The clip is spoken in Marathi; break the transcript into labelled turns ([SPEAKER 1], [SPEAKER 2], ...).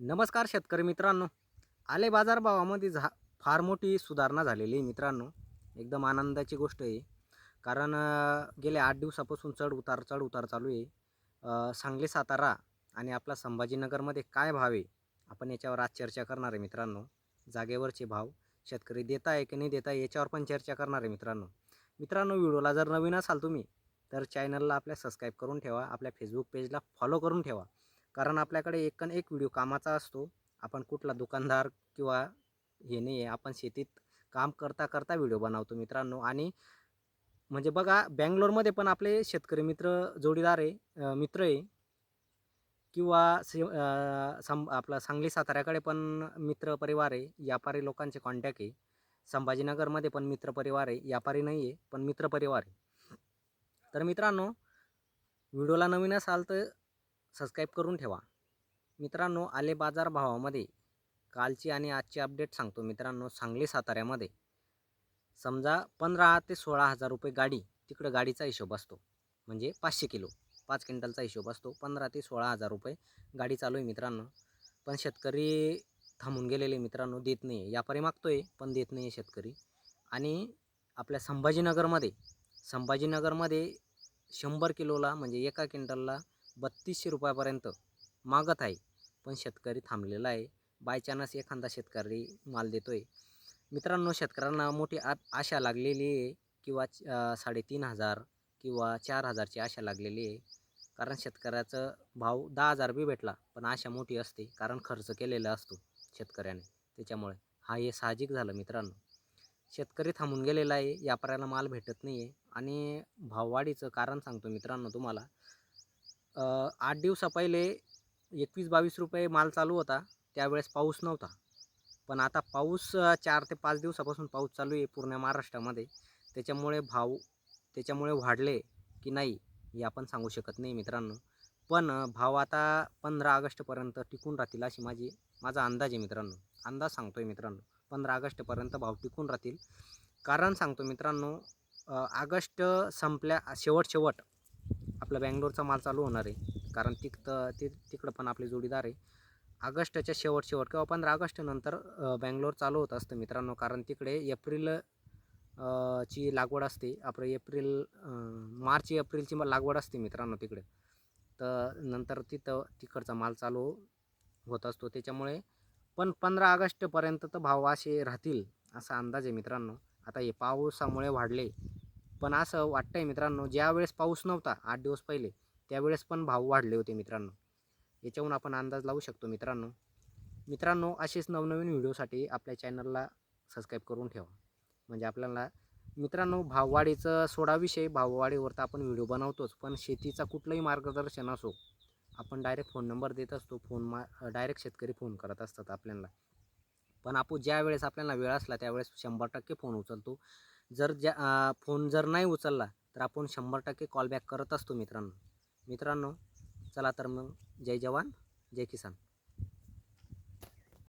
[SPEAKER 1] नमस्कार शेतकरी मित्रांनो. आले बाजारभावामध्ये झा फार मोठी सुधारणा झालेली आहे मित्रांनो. एकदम आनंदाची गोष्ट आहे. कारण गेल्या आठ दिवसापासून चढ उतार चढ उतार चालू आहे. सांगली सातारा आणि आपला संभाजीनगरमध्ये काय भाव आहे? आपण याच्यावर आज चर्चा करणार आहे मित्रांनो. जागेवरचे भाव शेतकरी देत आहे की नाही देत आहे याच्यावर पण चर्चा करणार आहे मित्रांनो. मित्रांनो व्हिडिओला जर नवीन असाल तुम्ही तर चॅनलला आपल्या सबस्क्राईब करून ठेवा. आपल्या फेसबुक पेजला फॉलो करून ठेवा. कारण आपल्याकडे एक न एक व्हिडिओ कामाचा असतो. आपण कुठला दुकानदार किंवा हे नाही आहे आपण शेतीत काम करता करता व्हिडिओ बनवतो मित्रांनो. आणि म्हणजे बघा बँगलोरमध्ये पण आपले शेतकरी मित्र जोडीदार आहे मित्र आहे. किंवा से सं आपला सांगली साताऱ्याकडे पण मित्र परिवार आहे व्यापारी लोकांचे कॉन्टॅक्ट आहे. संभाजीनगरमध्ये पण मित्र परिवार आहे व्यापारी नाही आहे पण मित्र परिवार आहे. तर मित्रांनो व्हिडिओला नवीन असाल तर सबस्क्राईब करून ठेवा. मित्रांनो आले बाजार भावामध्ये. कालची आणि आजची अपडेट सांगतो. मित्रांनो सांगली साताऱ्यामध्ये. समजा पंधरा ते सोळा हजार रुपये गाडी तिकडं गाडीचा हिशोब असतो. म्हणजे पाचशे किलो. पाच क्विंटलचा हिशोब असतो. पंधरा ते सोळा हजार रुपये गाडी चालू आहे मित्रांनो. पण शेतकरी थांबून गेलेले मित्रांनो देत नाही आहे यापारी मागतो आहे पण देत नाही आहे शेतकरी. आणि आपल्या संभाजीनगरमध्ये संभाजीनगरमध्ये शंभर किलोला म्हणजे एका क्विंटलला बत्तीसशे रुपयापर्यंत मागत आहे. पण शेतकरी थांबलेला आहे. बाय चान्स एखादा शेतकरी माल देतो आहे मित्रांनो शेतकऱ्यांना मोठी आ आशा लागलेली आहे किंवा साडेतीन हजार किंवा चार हजारची आशा लागलेली आहे. कारण शेतकऱ्याचं भाव दहा हजार बी भेटला पण आशा मोठी असते. कारण खर्च केलेला असतो शेतकऱ्याने. त्याच्यामुळे हा हे साहजिक झालं मित्रांनो. शेतकरी थांबून गेलेला आहे. व्यापाऱ्याला माल भेटत नाही आहे आणि भाववाढीचं कारण सांगतो मित्रांनो तुम्हाला. आठ दिवसा पहिले एकवीस बावीस रुपये माल चालू होता. त्यावेळेस पाऊस नव्हता. पण आता पाऊस चार ते पाच दिवसापासून पाऊस चालू आहे पूर्ण महाराष्ट्रामध्ये. त्याच्यामुळे भाव त्याच्यामुळे वाढले की नाही हे आपण सांगू शकत नाही मित्रांनो. पण भाव आता पंधरा ऑगस्टपर्यंत टिकून राहतील अशी माझी माझा अंदाज आहे मित्रांनो. अंदाज सांगतो आहे मित्रांनो. पंधरा ऑगस्टपर्यंत भाव टिकून राहतील. कारण सांगतो मित्रांनो ऑगस्ट संपल्या शेवट शेवट आपला बँगलोरचा माल चालू होणार आहे. कारण तिथं ते तिकडं पण आपले जोडीदार आहे. ऑगस्टच्या शेवट शेवट किंवा पंधरा ऑगस्टनंतर बँगलोर चालू होत असतं मित्रांनो. कारण तिकडे एप्रिल ची लागवड असते. आपलं एप्रिल मार्च एप्रिलची लागवड असते मित्रांनो तिकडे. तर नंतर तिथं तिकडचा माल चालू होत असतो. त्याच्यामुळे पण पंधरा ऑगस्टपर्यंत तर भाव असे राहतील असा अंदाज आहे मित्रांनो. आता हे पावसामुळे वाढले. पण असं वाटतंय मित्रांनो ज्यावेळेस पाऊस नव्हता आठ दिवस पहिले त्यावेळेस पण भाव वाढले होते मित्रांनो. याच्याहून आपण अंदाज लावू शकतो मित्रांनो. मित्रांनो असेच नवनवीन व्हिडिओसाठी आपल्या चॅनलला सबस्क्राईब करून ठेवा. म्हणजे आपल्याला मित्रांनो भाववाढीचं सोडा विषय भाववाढीवर तर आपण व्हिडिओ बनवतोच पण शेतीचा कुठलंही मार्गदर्शन असो आपण डायरेक्ट फोन नंबर देत असतो फोन मा डायरेक्ट शेतकरी फोन करत असतात आपल्याला. पण आपण ज्या वेळेस आपल्याला वेळ असला त्यावेळेस शंभर टक्के फोन उचलतो. जर ज्या फोन जर नाही उचलला तर आपण शंभर टक्के कॉलबॅक करत असतो मित्रांनो. मित्रांनो चला तर मग जय जवान जय किसान.